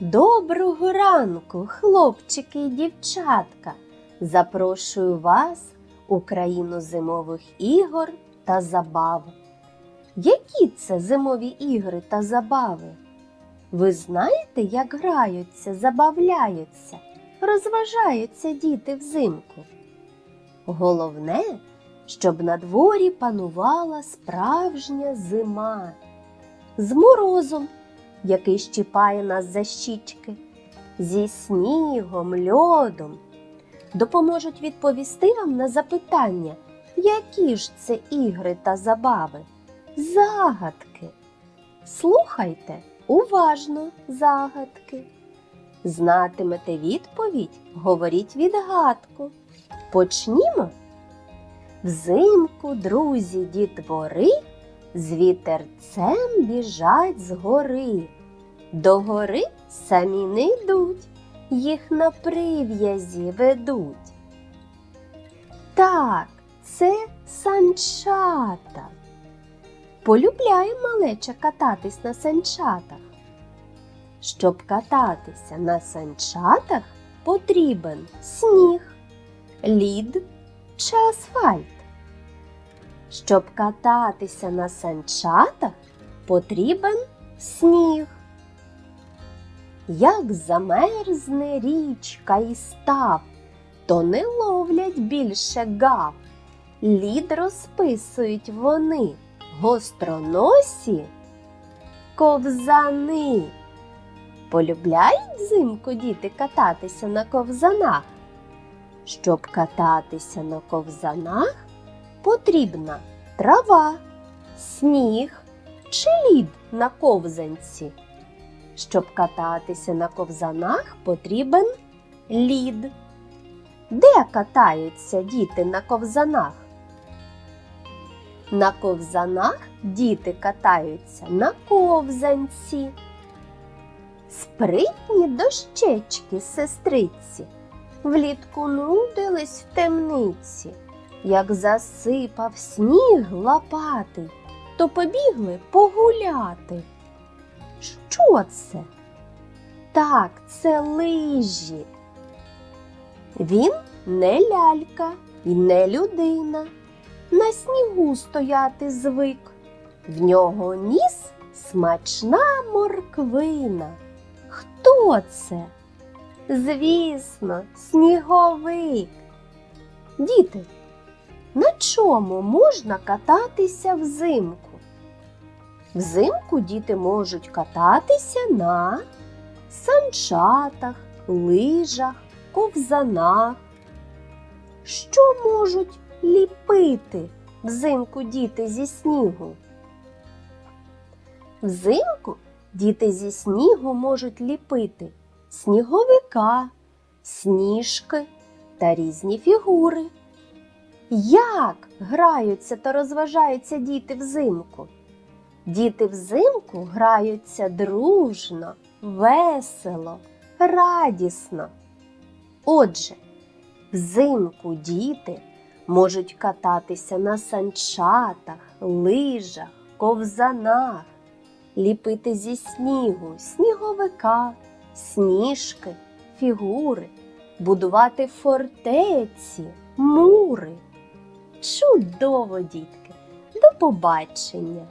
Доброго ранку, хлопчики і дівчатка! Запрошую вас у країну зимових ігор та забав. Які це зимові ігри та забави? Ви знаєте, як граються, забавляються, розважаються діти взимку? Головне, щоб на дворі панувала справжня зима з морозом, який щіпає нас за щічки, зі снігом, льодом. Допоможуть відповісти вам на запитання, які ж це ігри та забави, загадки. Слухайте уважно загадки. Знатимете відповідь, говоріть відгадку. Почнімо. Взимку, друзі, дітвори з вітерцем біжать з гори. До гори самі не йдуть, їх на прив'язі ведуть. Так, це санчата. Полюбляє малеча кататись на санчатах. Щоб кататися на санчатах, потрібен сніг, лід чи асфальт. Щоб кататися на санчатах, потрібен сніг. Як замерзне річка і став, то не ловлять більше гав. Лід розписують вони, гостроносі ковзани. Полюбляють взимку діти кататися на ковзанах. Щоб кататися на ковзанах, потрібна трава, сніг чи лід на ковзанці. Щоб кататися на ковзанах, потрібен лід. Де катаються діти на ковзанах? На ковзанах діти катаються на ковзанці. Спритні дощечки сестриці влітку нудились в темниці. Як засипав сніг лопатий, то побігли погуляти. Що це? Так, це лижі. Він не лялька і не людина. На снігу стояти звик. В нього ніс смачна морквина. Хто це? Звісно, сніговик. Діти, на чому можна кататися взимку? Взимку діти можуть кататися на санчатах, лижах, ковзанах. Що можуть ліпити взимку діти зі снігу? Взимку діти зі снігу можуть ліпити сніговика, сніжки та різні фігури. Як граються та розважаються діти взимку? Діти взимку граються дружно, весело, радісно. Отже, взимку діти можуть кататися на санчатах, лижах, ковзанах, ліпити зі снігу, сніговика, сніжки, фігури, будувати фортеці, мури. Чудово, дітки! До побачення!